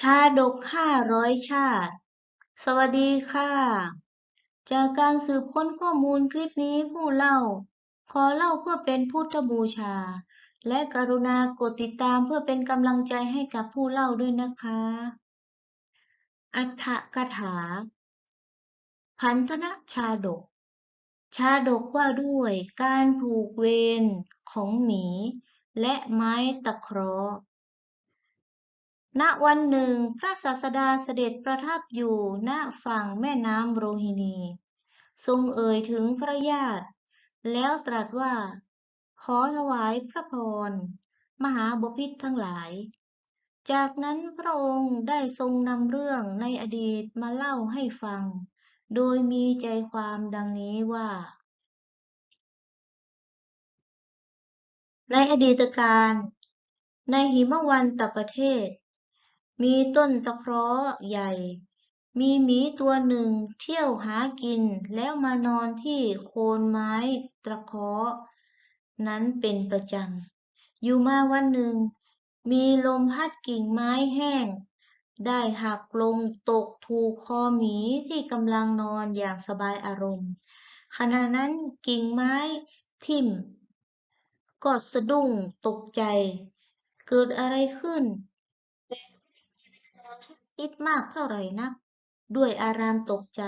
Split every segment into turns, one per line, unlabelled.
ชาดกห้าร้อยชาติ สวัสดีค่ะ จากการสืบค้นข้อมูลคลิปนี้ผู้เล่า ขอเล่าเพื่อเป็นพุทธบูชา และกรุณากดติดตามเพื่อเป็นกำลังใจให้กับผู้เล่าด้วยนะคะ อัฏฐกถา พันธนชาดก ชาดกว่าด้วยการผูกเวรของหมี และไม้ตะเคราะห์ ณวันหนึ่งพระศาสดาเสด็จประทับอยู่ณฝั่งแม่น้ำโรฮินี ทรงเอ่ยถึงพระญาติ แล้วตรัสว่า ขอถวายพระพร มหาบพิตรทั้งหลาย จากนั้นพระองค์ได้ทรงนำเรื่องในอดีตมาเล่าให้ฟัง โดยมีใจความดังนี้ว่า ในอดีตการในหิมวันตประเทศ มีต้นตะเคราะห์ใหญ่ มีหมีตัวหนึ่งเที่ยวหากินแล้วมานอนที่โคนไม้ตะเคราะห์นั้นเป็นประจำ อยู่มาวันหนึ่ง มีลมพัดกิ่งไม้แห้ง ได้หักลงตกถูกคอหมีที่กำลังนอนอย่างสบายอารมณ์ ขณะนั้นกิ่งไม้ทิ่ม ก็สะดุ้งตกใจ เกิดอะไรขึ้น คิดมากเท่าไหร่นัก ด้วยอารามตกใจ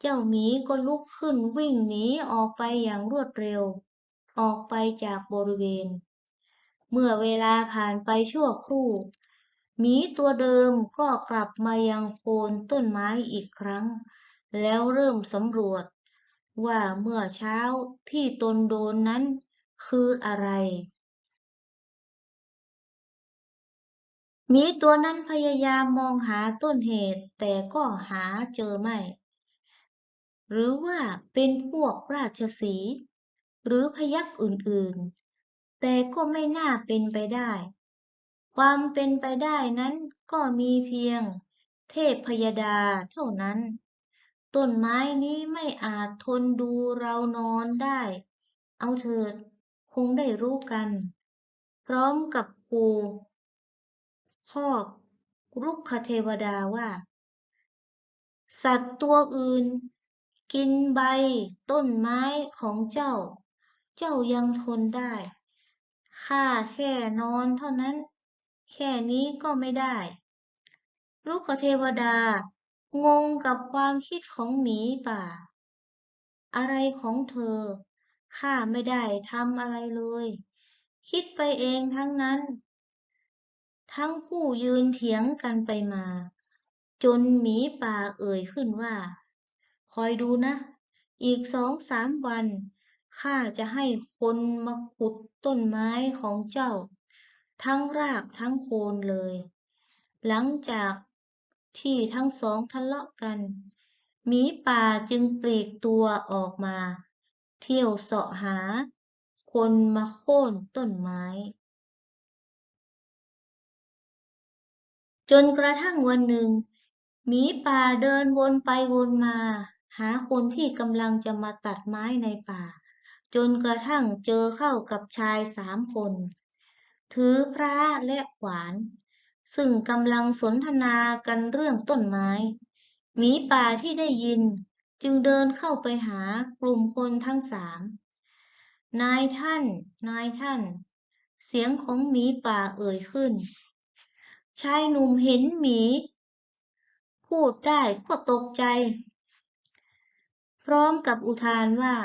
เจ้าหมีก็ลุกขึ้นวิ่งหนีออกไปอย่างรวดเร็ว ออกไปจากบริเวณ เมื่อเวลาผ่านไปชั่วครู่ หมีตัวเดิมก็กลับมายังโคนต้นไม้อีกครั้ง แล้วเริ่มสำรวจ ว่าเมื่อเช้าที่ตนโดนนั้นคืออะไร หมีตัวนั้นพยายามมองหาต้นเหตุ แต่ก็หาเจอไม่ หรือว่าเป็นพวกราชสี หรือพยัคฆ์อื่นๆ แต่ก็ไม่น่าเป็นไปได้ ความเป็นไปได้นั้นก็มีเพียง เทพพยดาเท่านั้น ต้นไม้นี้ไม่อาจทนดูเรานอนได้ เอาเถิด คงได้รู้กัน พร้อมกับปู พ่อรุกขเทวดาว่า สัตว์ตัวอื่น กินใบ ต้นไม้ของเจ้า เจ้ายังทนได้ข้าแค่นอนเท่านั้น แค่นี้ก็ไม่ได้รุกขเทวดา งงกับความคิดของหมีป่า อะไรของเธอข้าไม่ได้ทำอะไรเลย คิดไปเองทั้งนั้น ทั้งคู่ยืนเถียงกันไปมา จนหมีป่าเอ่ยขึ้นว่า คอยดูนะ อีกสองสามวันข้าจะให้คนมาขุดต้นไม้ของเจ้า ทั้งรากทั้งโคนเลย หลังจากที่ทั้งสองทะเลาะกันหมีป่าจึงปลีกตัวออกมา เที่ยวเสาะหา คนมาโค่นต้นไม้ จนกระทั่งวันหนึ่งหมีป่าเดินวนไปวนมา หาคนที่กำลังจะมาตัดไม้ในป่า จนกระทั่งเจอเข้ากับชายสามคน ถือพระและขวาน ซึ่งกำลังสนทนากันเรื่องต้นไม้หมีป่าที่ได้ยินจึงเดินเข้าไปหากลุ่มคนทั้งสาม นายท่าน นายท่าน เสียงของหมีป่าเอ่ยขึ้น ชายหนุ่มเห็นหมี พูดได้ก็ตกใจ พร้อมกับอุทานว่า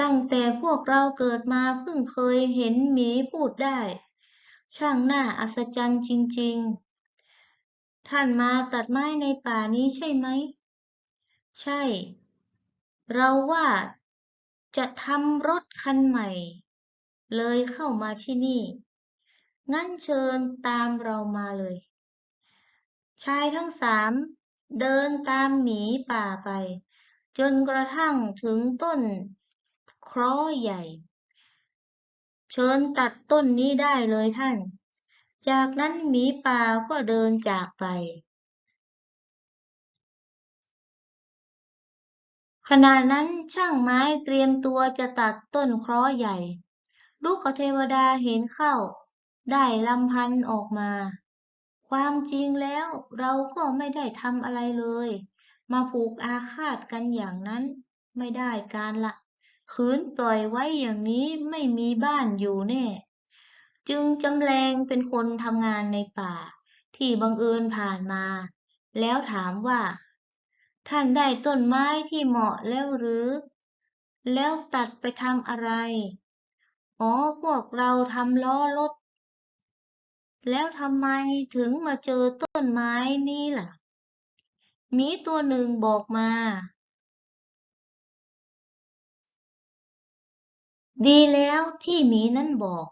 ตั้งแต่พวกเราเกิดมาเพิ่งเคยเห็นหมีพูดได้ ช่างน่าอัศจรรย์จริง ๆ ท่านมาตัดไม้ในป่านี้ใช่ไหม ใช่ เราว่าจะทำรถคันใหม่ เลยเข้ามาที่นี่ งั้นเชิญตามเรามาเลย ชายทั้งสามเดินตามหมีป่าไป จนกระทั่งถึงต้นเคราะห์ใหญ่ เชิญตัดต้นนี้ได้เลยท่าน จากนั้นหมีป่าก็เดินจากไปขณะนั้นช่างไม้เตรียมตัวจะตัดต้นเคราะห์ใหญ่ ลูกขเทวดาเห็นเข้า ได้ลำพันออกมา ความจริงแล้วเราก็ไม่ได้ทำอะไรเลย มาผูกอาฆาตกันอย่างนั้น ไม่ได้การละขืนปล่อยไว้อย่างนี้ไม่มีบ้านอยู่แน่ จึงจำแรงเป็นคนทำงานในป่า ที่บังเอิญผ่านมา แล้วถามว่า ท่านได้ต้นไม้ที่เหมาะแล้วหรือ แล้วตัดไปทำอะไร อ๋อพวกเราทำล้อรถ แล้วทำไมถึงมาเจอต้นไม้นี้ล่ะ มีตัวหนึ่งบอกมา ดีแล้วที่หมีนั้นบอก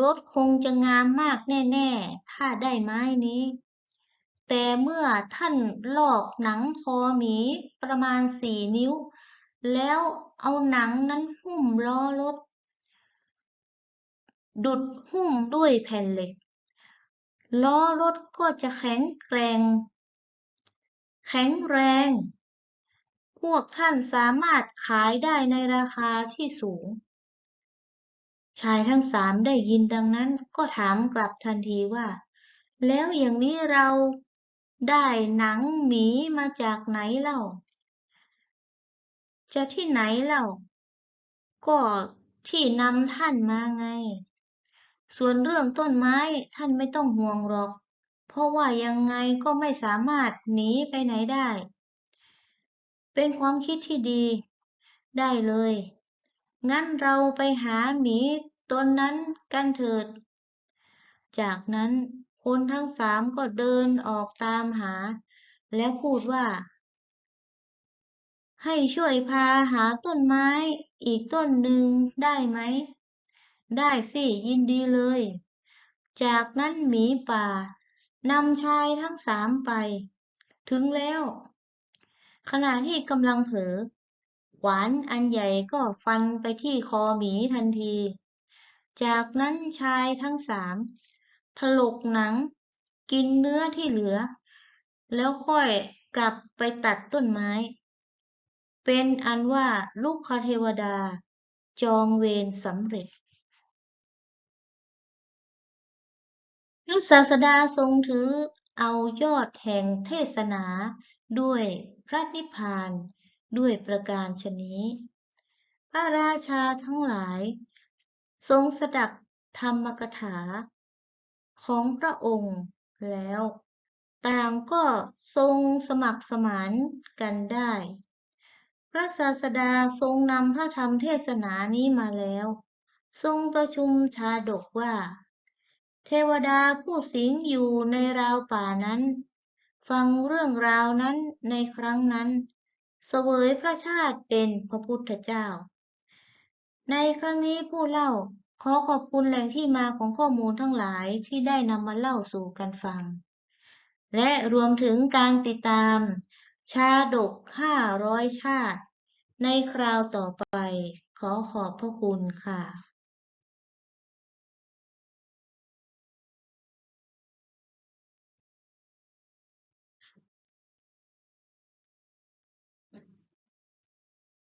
รถคงจะงามมากแน่ๆ ถ้าได้ไม้นี้ แต่เมื่อท่านลอกหนังคอหมีประมาณสี่นิ้ว แล้วเอาหนังนั้นหุ้มล้อรถ ดุดหุ้มด้วยแผ่นเหล็ก ล้อรถก็จะแข็งแกร่ง แข็งแรง พวกท่านสามารถขายได้ในราคาที่สูง ชายทั้งสามได้ยินดังนั้นก็ถามกลับทันทีว่า แล้วอย่างนี้เราได้หนังหมีมาจากไหนเล่า จะที่ไหนเล่า ก็ที่นำท่านมาไง ส่วนเรื่องต้นไม้ท่านไม่ต้องห่วงหรอก เพราะว่ายังไงก็ไม่สามารถหนีไปไหนได้ เป็นความคิดที่ดี ได้เลย งั้นเราไปหาหมีตนนั้นกันเถิด จากนั้นคนทั้งสามก็เดินออกตามหา แล้วพูดว่า ให้ช่วยพาหาต้นไม้อีกต้นหนึ่งได้ไหม ได้สิยินดีเลย จากนั้นหมีป่านำชายทั้งสามไป ถึงแล้ว ขณะที่กำลังเผลอขวานอันใหญ่ก็ฟันไปที่คอหมีทันที จากนั้นชายทั้งสามถลกหนัง กินเนื้อที่เหลือ แล้วค่อยกลับไปตัดต้นไม้ เป็นอันว่าลูกคเทวดา จองเวรสำเร็จ พระศาสดาทรงถือเอายอดแห่งเทศนาด้วยพระนิพพานด้วยประการชนี้ พระราชาทั้งหลาย ทรงสดับธรรมกถา ของพระองค์แล้ว ต่างก็ทรงสมัครสมานกันได้ พระศาสดาทรงนำพระธรรมเทศนานี้มาแล้ว ทรงประชุมชาดกว่า เทวดาผู้สิงอยู่ในราวป่านั้น ฟังเรื่องราวนั้นในครั้งนั้น เสวยพระชาติเป็นพระพุทธเจ้า ในครั้งนี้ผู้เล่าขอขอบคุณแหล่งที่มาของข้อมูลทั้งหลายที่ได้นำมาเล่าสู่กันฟัง และรวมถึงการติดตาม ชาดกห้าร้อยชาติ ในคราวต่อไปขอขอบพระคุณค่ะ